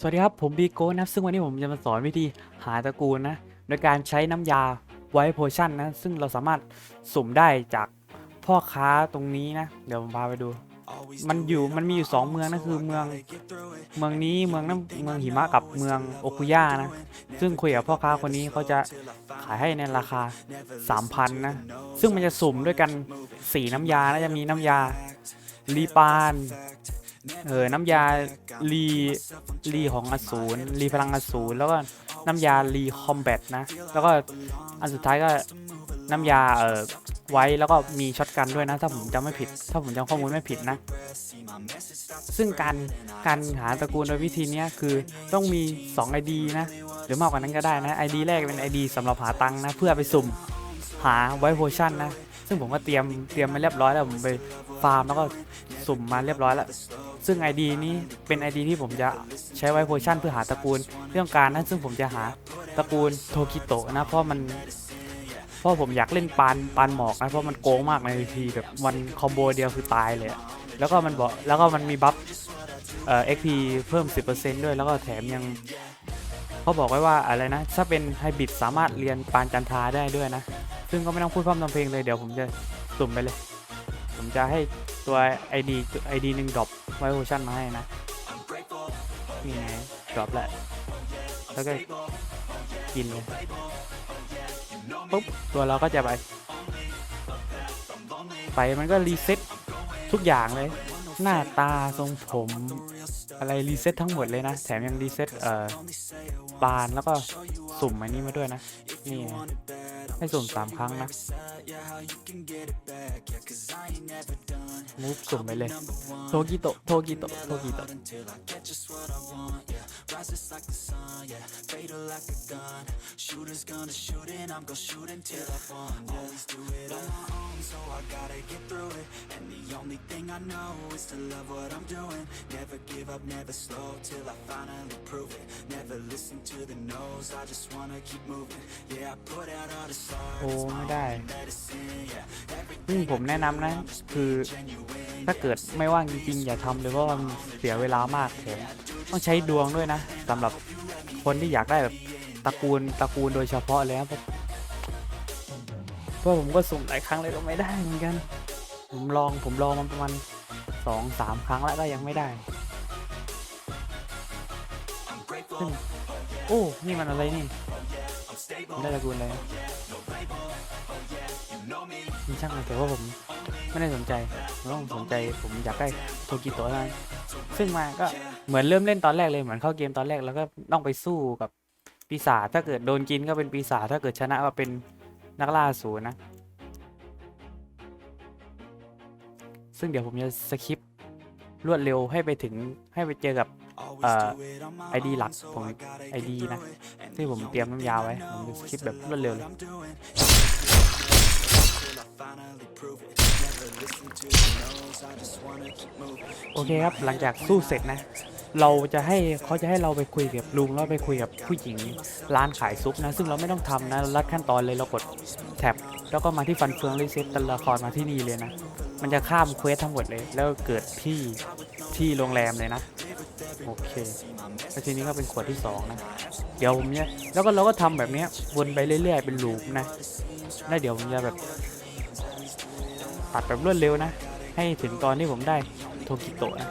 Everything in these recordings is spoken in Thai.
สวัสดีครับ ผมบีโก้นะซึ่งวันนี้ผมจะมาสอนวิธีหาตระกูลนะ โดยการใช้น้ำยาไวท์โพชั่นนะ ซึ่งเราสามารถสุ่มได้จากพ่อค้าตรงนี้นะ เดี๋ยวผมพาไปดู มันอยู่มันมีอยู่สองเมืองนะคือเมืองเมืองนี้เมืองน้ำเมืองหิมะกับเมืองโอคุย่านะ ซึ่งคุยกับพ่อค้าคนนี้เขาจะขายให้ในราคา 3,000 นะ ซึ่งมันจะสุ่มด้วยกันสีน้ำยานะจะมีน้ำยาลีปาน เออน้ำยาลีลีของอสูรลีพลังอสูรแล้วก็น้ำยาลีคอมแบทนะ แล้วก็อันสุดท้ายก็น้ำยาเอ่อไว้แล้วก็มีช็อตกันด้วยนะ ถ้าผมจำไม่ผิด ถ้าผมจำข้อมูลไม่ผิดนะ ซึ่งการการหาตระกูลโดยวิธีนี้คือต้องมี 2 ID นะ หรือมากกว่านั้นก็ได้นะ ID แรกเป็น ID สำหรับหาตังค์นะ เพื่อไปสุ่มหาไวโพชั่นนะ ซึ่งผมก็เตรียมเตรียมมาเรียบร้อยแล้วผมไปฟาร์มแล้วก็สุ่มมาเรียบร้อยแล้ว ซึ่ง ID นี้เป็น ID ที่ผมจะใช้ไว้โพชั่นเพื่อหาตระกูลเรื่องการนั้นซึ่งผมจะหาตระกูลโทกิโตะนะเพราะมันเพราะผมอยากเล่นปานปานหมอกนะเพราะมันโกงมากในทีแบบวันคอมโบเดียวคือตายเลยแล้วก็มันบอกแล้วก็มันมีบัฟเอ่อ XP เพิ่ม 10%ด้วยแล้วก็แถมยังเขาบอกไว้ว่าอะไรนะ ถ้าเป็นไฮบริดสามารถเรียนปานจันทาได้ด้วยนะ ซึ่งก็ไม่ต้องพูดพร่ำทำเพลงเลยเดี๋ยวผมจะสุ่มไปเลย ผมจะให้ตัว ID ID หนึ่งดรอปไวโอชั่นมาให้นะนี่ไงดรอปแหละแล้วก็กินเลยปุ๊บตัวเราก็จะไป ไปมันก็รีเซ็ตทุกอย่างเลย หน้าตาทรงผมอะไรรีเซ็ตทั้งหมดเลยนะ แถมยังรีเซ็ตเอ่อปานแล้วก็สุ่มอันนี้มาด้วยนะ นี่ไให้สุ่มสามครั้งนะมูฟสุ่มไปเลยโทกิโตะโทกิโตะโทกิโตะโอ้ไม่ได้ ซึ่งผมแนะนำนะ คือถ้าเกิดไม่ว่างจริงๆ อย่าทำเลยเพราะว่ามันเสียเวลามากแถม ต้องใช้ดวงด้วยนะสำหรับคนที่อยากได้แบบตระกูลตระกูลโดยเฉพาะเลยนะเพราะเพราะผมก็สุ่มหลายครั้งเลยก็ไม่ได้เหมือนกัน ผมลองผมลองมันประมาณสองสามครั้งแล้วก็ยังไม่ได้ซึ่งโอ้นี่มันอะไรนี่ได้ตระกูลอะไรนะมีช่างแต่ว่าผมไม่ได้สนใจผมต้องสนใจผมอยากได้โทกิโตะนั้นซึ่งมาก็ เหมือนเริ่มเล่นตอนแรกเลยเหมือนเข้าเกมตอนแรกแล้วก็ต้องไปสู้กับปีศาจถ้าเกิดโดนกินก็เป็นปีศาจถ้าเกิดชนะก็เป็นนักล่าสูรนะ ซึ่งเดี๋ยวผมจะสคริปต์รวดเร็วให้ไปถึงให้ไปเจอกับไอดีหลักของไอดีนะที่ผมเตรียมน้ำยาไว้ ผมจะสคริปต์แบบรวดเร็วเลยโอเคครับหลังจากสู้เสร็จนะ เราจะให้เขาจะให้เราไปคุยกับลุงแล้วไปคุยกับผู้หญิงร้านขายซุปนะ ซึ่งเราไม่ต้องทำนะเราลัดขั้นตอนเลยเรากดแท็บแล้วก็มาที่ฟันเฟืองรีเซ็ตตัวละครมาที่นี่เลยนะ มันจะข้ามเควสทั้งหมดเลย แล้วเกิดที่ที่โรงแรมเลยนะโอเคแล้วทีนี้ก็เป็นขวดที่สองนะเดี๋ยวผมเนี่ยแล้วก็เราก็ทำแบบเนี้ยวนไปเรื่อย ๆ เป็นลูปนะแล้วเดี๋ยวผมจะแบบตัดแบบรวดเร็วนะ ให้ถึงตอนที่ผมได้โทกิโตะนะ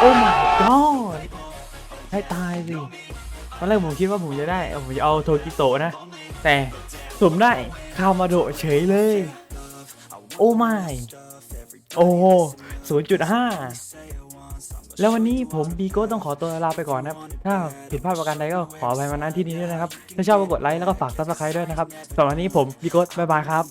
โอ้ my god ให้ตายสิตอนแรกผมคิดว่าผมจะได้ ผมจะเอาโทกิโตะนะ แต่สุ่มได้คามาโดะเฉยเลย โอ้ไม่โอ้ศูนย์จุดห้าแล้ววันนี้ผมบีโก้ต้องขอตัวลาไปก่อนนะครับ ถ้าผิดพลาดประการใดก็ขออภัยมาณที่นี้ด้วยนะครับ ถ้าชอบก็กดไลค์แล้วก็ฝากซับสไครต์ด้วยนะครับสำหรับวันนี้ผมบีโก้บ๊ายบายครับ